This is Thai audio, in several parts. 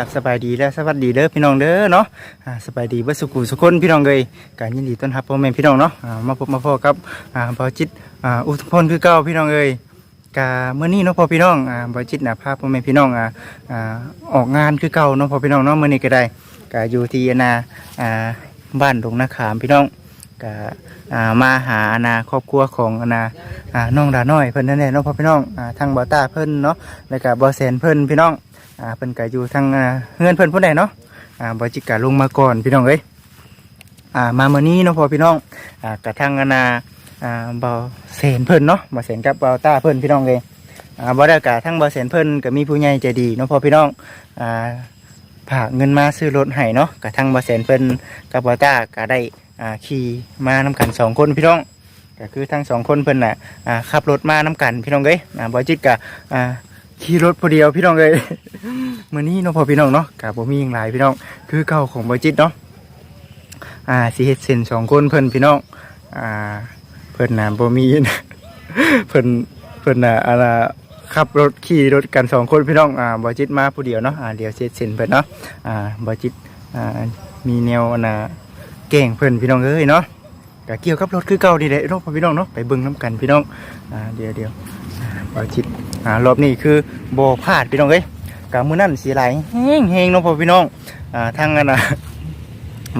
กับสบายดีและสวัสดีเด้อพี่น้องเด้อเนาะอ่าสบายดีเบ่สุขุสุคนพี่น้องเลยการยินดีต้อนรับพ่อแม่พี่น้องเนาะอ่ามาพบมาพอกับอ่าบ่าวจิตอ่าอุทุพลคือเก่าพี่น้องเอ้ยกะเมื่อนี้เนาะพ่อพี่น้องอ่าบ่าวจิตน่ะพาพ่อแม่พี่น้องอ่าอ่าออกงานคือเก่าเนาะพ่อพี่น้องเนาะมื้อนี้ก็ได้กะอยู่ที่นาอ่าบ้านดงนาขามพี่น้องกะอ่ามาหาอาณาครอบครัวของอาณาอ่าน้องดาน้อยเพิ่นนั่นแหละเนาะพ่อพี่น้องอ่าทางบ่าวตาเพิ่นเนาะแล้วก็บ่าวแสนเพิ่นพี่น้อง อ่าเพิ่นก็อยู่ทางอ่าเงินเพิ่นผู้ใดเนาะอ่าบ่จิกะลงมาก่อนพี่น้องเอ้ยอ่ามามื้อนี้เนาะพ่อพี่น้องอ่ากะทางอนาอ่าบ่าเสนเพิ่นเนาะบ่าเสนกับบ่าต้าเพิ่นพี่น้องเอ้ยอ่าบ่ได้กะทางบ่าเสนเพิ่นก็มีผู้ใหญ่ใจดีเนาะพ่อพี่น้องอ่าฝากเงินมาซื้อรถให้เนาะกะทางบ่าเสนเพิ่นกับบ่าต้าก็ได้อ่าขี่มานำกันสองคนพี่น้องก็คือทั้งสองคนเพิ่นน่ะอ่าขับรถมานํกันพี่น้องเอ้ยอ่าบ่จิตกะอ่า ขี่รถผู้เดียวพี่น้องเอ้ยมื่อนี้เนาะพอพี่น้องเนาะกับผมมีอย่างหลายพี่น้อง คือเก่าของบอจิตเนาะอ่าสิเฮ็ดเส้นสองคนเพิ่นพี่น้องอ่าเพิ่นน่ะบ่มีเพิ่นเพิ่นน่ะอะไรขับรถขี่รถกันสองคนพี่น้องอ่าบอจิตมาผู้เดียวเนาะอ่าเดี๋ยวเสร็จเส้นเพิ่นเนาะอ่าบอจิตอ่ามีแนวน่ะเก่งเพิ่นพี่น้องเอ้ยเนาะก็เกี่ยวกับรถคือเก่าดีแหละเนาะพ่อพี่น้องเนาะไปเบิ่งน้กันพี่น้องอ่าเดี๋ยวเดี๋ยว อ่าบจิตอ่ารอบนี้คือบ่พลาดพี่น้องเอ้ยกามือนั่นสีไหลแห้งแห้งๆเนาะพ่อพี่น้องอ่าทางนั้นนะ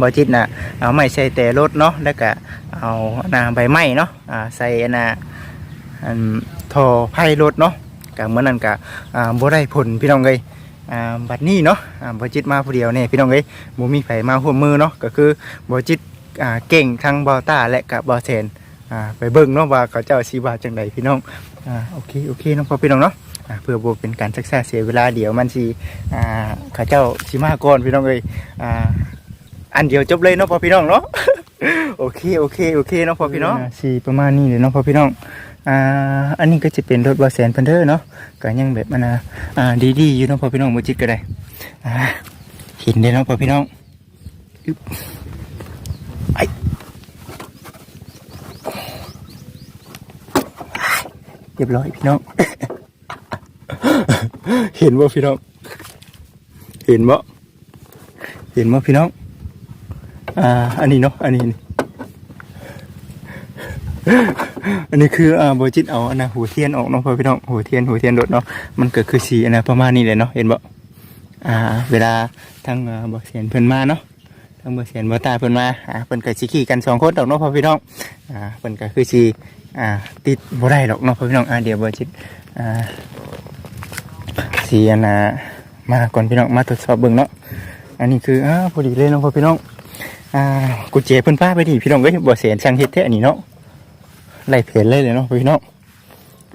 บอจิตนะเอาไม้ใส่แต่รถเนาะแล้วก็เอาหนาใบไม้เนาะอ่าใส่อันนะอันทอไผ่รถเนาะกามือนั้นกะอ่าบ่ได้ผลพี่น้องเลยอ่าบัดนี้เนาะอ่าบอจิตมาผู้เดียวเนี่ยพี่น้องเลยบ่มีไผมาร่วมมือเนาะก็คือบอจิตอ่าเก่งทั้งบอต้าและกับบอเซน อ่าไปเบิ่งเนาะว่าเขาเจ้าสีบาจังใดพี่น้องอ่าโอเคโอเคน้องพ่อพี่น้องเนาะอ่าเพื่อบ่เป็นการซักษาเสียเวลาเดี๋ยวมันสิอ่าข้าเจ้าสิมาก่อนพี่น้องเอ้ยอ่าอันเดียวจบเลยเนาะพ่อพี่น้องเนาะโอเคโอเคโอเคเนาะพ่อพี่น้องสิประมาณนี้เลยเนาะพ่อพี่น้องอ่าอันนี้ก็จะเป็นรถบาแสนพันเดอร์เนาะก็ยังแบบมันอะอ่าดีๆอยู่เนาะพ่อพี่น้องบ่จิตก็ได้อ่าเห็นได้เนาะพ่อพี่น้องอึ๊บไอเรียบร้อยพี่น้อง เห็นว่าพี่น้อง เห็นว่าเห็นว่าพี่น้อง อ่า อันนี้เนาะ อันนี้ อันนี้คือ อ่าบจิตเอาอันนะหัวเทียนออกเนาะพ่อพี่น้อง หัวเทียนหัวเทียนรถเนาะ มันเกิดคือสีอันนะประมาณนี้เลยเนาะ เห็นบ่อ่า เวลาทั้งบ่เสียนเพิ่นมาเนาะทั้งบ่เสียนบ่ตาเพิ่นมา อ่า เพิ่นก็สิขี่กันสองคนดอกเนาะพ่อพี่น้อง อ่า เพิ่นก็คือสิ อ่า ติดบ่ได้ดอกเนาะพี่น้องอ่าเดี๋ยวบ่จิตอ่าสีอันะมาก่อนพี่น้องมาตรวจสอบเบิ่งเนาะอันนี้คืออ้าพอดีเลยเนาะพี่น้องอ่ากุญแจเพิ่นป้าไปดิพี่น้องเว้ยบ่เสียนช่างเฮ็ดแท้อันนี้เนาะไล่เพนเลยเลยเนาะพี่น้อง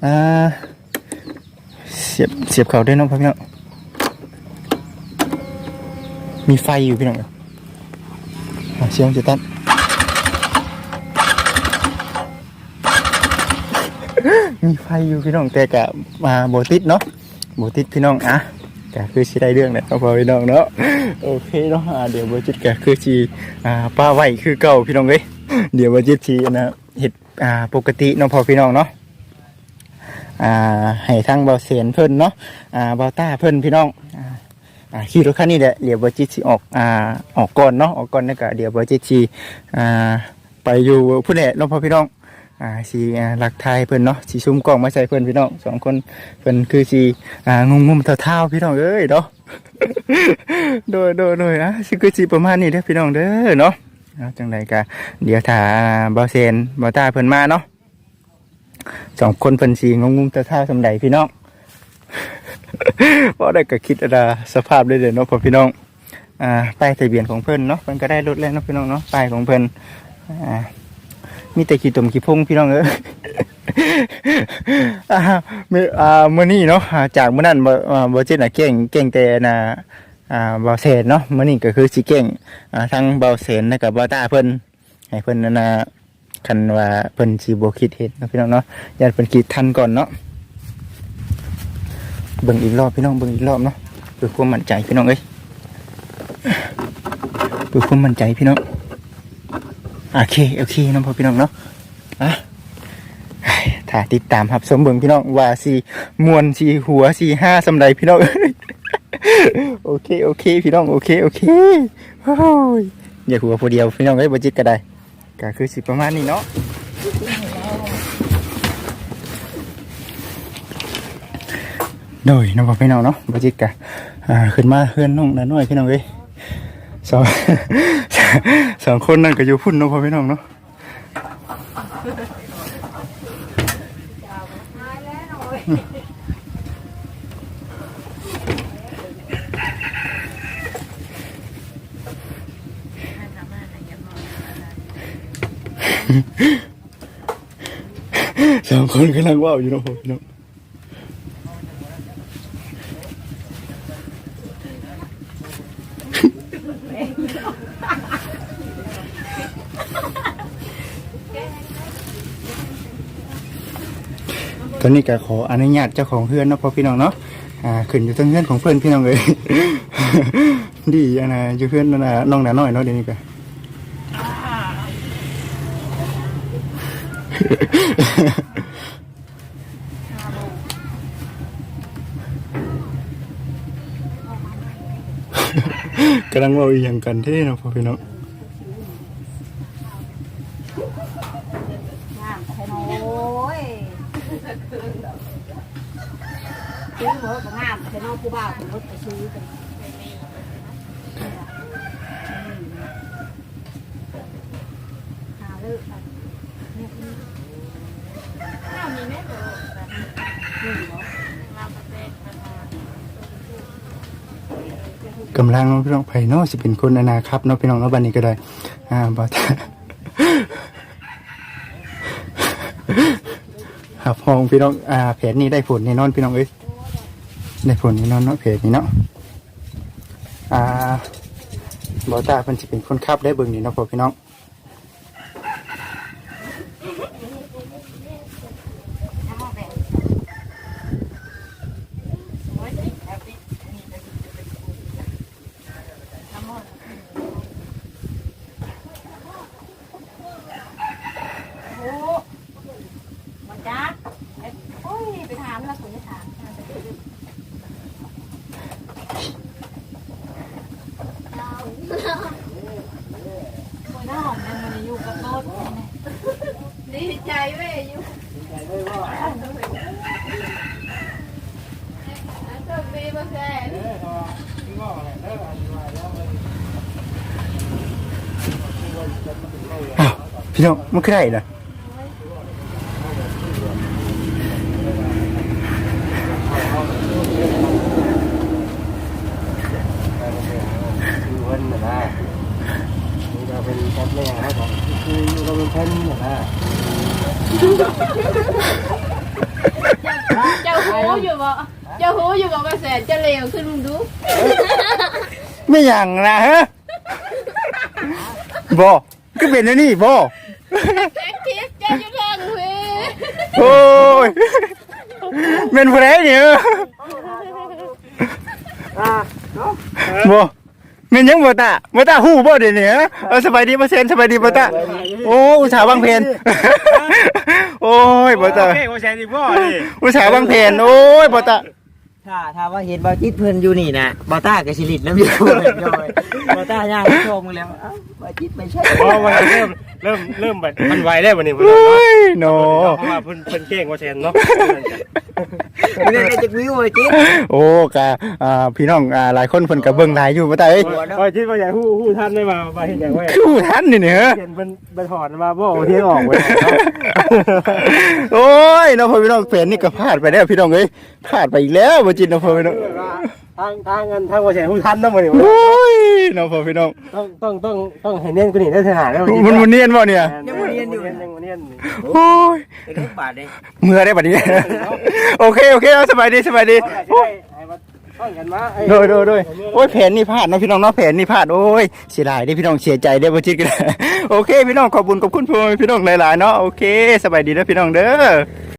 อ่าเสียบเสียบเขาได้วยเนาะพี่น้องมีไฟอยู่พี่น้องอะเสียงจะตัด มีไฟอยู่พี่น้องแต่กะมาโบติดเนาะโบติดพี่น้องอะกะคือสิได้เรื่องเนี่ยพอพี่น้องเนาะโอเคเนาะอ่าเดี๋ยวโบจิตกะคือสิอ่าป้าไหวคือเก่าพี่น้องเอ้ยเดี๋ยวโบจิตทีนะเห็ดอ่าปกติเนาะพอพี่น้องเนาะอ่าให้ทั้งเบาเสียนเพิ่นเนาะอ่าเบาต้าเพิ่นพี่น้องอ่าอ่าขี่รถคันนี้แหละเดี๋ยวโบจิตสิออกอ่าออกก่อนเนาะออกก่อนแล้วก็เดี๋ยวโบจิตสิอ่าไปอยู่ผู้ใดเนาะพอพี่น้อง อ่าสีหลักไทยเพิ่นเนาะสีซุ่มกล้องมาใส่เพิ่นพี่น้องสองคนเพิ่นคือสีอ่างุมงุมเท่าๆพี่น้องเอ้ยเนาะโดยโดยโดยอะสิคือสีประมาณนี้เด้อพี่น้องเด้อเนาะจังไดกะเดี๋ยวถ้าบ่เซนบ่ตาเพิ่นมาเนาะสองคนเพิ่นสีงุมงุมเท่าๆสำใดพี่น้องบ่ได้ก็คิดอะไรสภาพเลยเด้อเนาะพ่อพี่น้องอ่าป้ายทะเบียนของเพิ่นเนาะเพิ่นก็ได้รถแล้วเนาะพี่น้องเนาะป้ายของเพิ่นอ่า มีแต่ขี้ตมขี้พงพี่น้องเอ้ยอ่ามื่ออ่ามื่อนี้เนาะจากเมื่อนั้นบ่อ่าบ่เจ็ดน่ะเก่งเก่งแต่น่ะอ่าเบาเสนเนาะมื่อนี้ก็คือสิเก่งอ่าทั้งเบาเสนแล้วก็เบาตาเพิ่นให้เพิ่นนั่นน่ะคันว่าเพิ่นสิบ่คิดเห็นนะพี่น้องเนาะญาติเพิ่นคิดทันก่อนเนาะเบิ่งอีกรอบพี่น้องเบิ่งอีกรอบเนาะเพื่อความมั่นใจพี่น้องเอ้ยเพื่อความมั่นใจพี่น้อง โอเคโอเคน้องพ่อพี่น้องเนาะอะถ้าติดตามครับสมเบิงพี่น้องว่าสีมวนสีหัวสีห้าสำใดพี่น้องโอเคโอเค พี่น้องโอเคโอเคโอ้ยอย่าหัวผู้เดียวพี่น้องเอ้บจิตก็ได้ก็คือสิประมาณนี้เนาะโดยน้องพ่อพี่น้องเนาะบจิตก็อ่าขึ้นมาเฮือนน้องน้าน้อยพี่น้องเอ้ยสอง สองคนนั่นก็อยู่พุ่นเนาะพ่อพี่น้องเนาะสองคนกำลังว่าวอยู่เนาะพ่อพี่น้อง อนนี้ก็ขออนุญาตเจ้าของเพื่อนเนาะพ่อพี่น้องเนาะอ่าขึ้นอยู่ทั้งเพื่อนของเพื่อนพี่น้องเลย ดีอันนะอยู่เพื่อนนั่นนะน้องหนาน้อยเนาะเดี๋ยวนี้ก็ กำลังเว่าอีหยังกันเท่เนาะพ่อพี่น้องงามแท้อย ซื้อหัวก็งามแท้น้องผู้บ่าวผมก็ไปซื้อกันหาเลิกกันเนี่ยข้าวมีไหมเออนี่หรอกำลังพี่น้องไผ่เนาะสิเป็นคนอนาครับเนาะพี่น้องเนาะบันนี้ก็ได้อ่าบอต ครับพองพี่น้องอ่าเพจนี้ได้ผลแน่นอนพี่น้องเอ้ยได้ผลแน่นอนเนาะเพจนี้เนาะอ่าบอต้าเพิ่นสิเป็นคนขับได้เบิ่งนี่เนาะพ่อพี่น้อง น้ำหม้อแบกโอ้ยแล้วนี่นี่จะเป็นน้ำหม้อโอ้มันจักโอ้ยไปถามแล้วคุณจะถาม โอ้ยน้าหอมยังมันอยู่กับโต๊ดดีใจเว้ยอยู่อ้าวพี่น้องมันคือได้เหรนะอเพิ่นน่ะนะนี่เราเป็นแคปแม่ให้ของคือเราเป็นเพิ่นน่ะนะ เจ้าหูอยู่บ่เจ้าหูอยู่บ่ว่าแสนจะเลวขึ้นมึงดูไม่อย่างนะฮะบ่ก็เป็นอันนี่บ่แท็กทิสเจ้าอยู่ข้างเว้ยโอ้ยเป็นผู้ใดเนี่ยอ่าเนาะบ่แม่นยังบ่ตาบ่ตาฮู้บ่เดี๋ยวนี้เออสบายดีบ่เซนสบายดีบ่ตาโอ้อุตส่าห์วางเพนโอ้ยบ่ตาเฮ้ยว่าแชร์ดีบ่ดิอุตส่าห์วางเพนโอ้ยบ่ตา ถ้าถ้าว่าเห็นบอจิตเพิ่นอยู่นี่นะบอต้ากับชิลิตน้ำอยู่เลยบอต้าย่างไปโชว์มึงแล้วอ้าวบอจิตไม่ใช่เพราะว่าเริ่มเริ่มเริ่มแบบมันไวแล้ววันนี้เพิ่นโอ้เนาะยโนเพราะว่าเพิ่นเพิ่นเก่งกว่าแชร์เนาะไม่ได้ได้จากวิวบอจิตโอ้กะอ่าพี่น้องอ่าหลายคนเพิ่นก็เบิ่งหลายอยู่บ่ตาเอ้ยว่าคิดว่าอยากฮู้ฮู้ท่านได้มาว่าเห็นอย่างว่าคือผู้ทันนี่เนี่ยเห็นเป็นเป็นถอดมาบ่เที่ยงออกเว้ย โอ้ยน้องพ่อพี่น้องเพนนี่ก็พลาดไปแล้วพี่น้องเอ้ยพลาดไปอีกแล้วบ่จิตน้องพ่อพี่น้องทางทางเงินทางว่าแชร์ฮู้ท่านนำบ่นี่โอ้ยน้องพ่อพี่น้องต้องต้องต้องต้องให้เน้นกว่านี้ได้ขนาดแล้วมันมันเนียนบ่เนี่ยยังบ่เนียนอยู่ยังบ่เนียนโอ้ยเด็กบาทเลยเมื่อได้บัดนี้โอเคโอเคเอาสบายดีสบายดี โอ้างกันมาโดยโดยโดยโอ้ยแผนนี่พลาดเนาะพี่น้องเนาะแผนนี่พลาดโอ้ยเสียดายด้พี่น้องเสียใจได้บ่ชิดกันโอเค พี่น้องขอบคุณขอบคุณพี่น้องหลายๆเนาะโอเคสบายดีนะพี่น้องเด้อ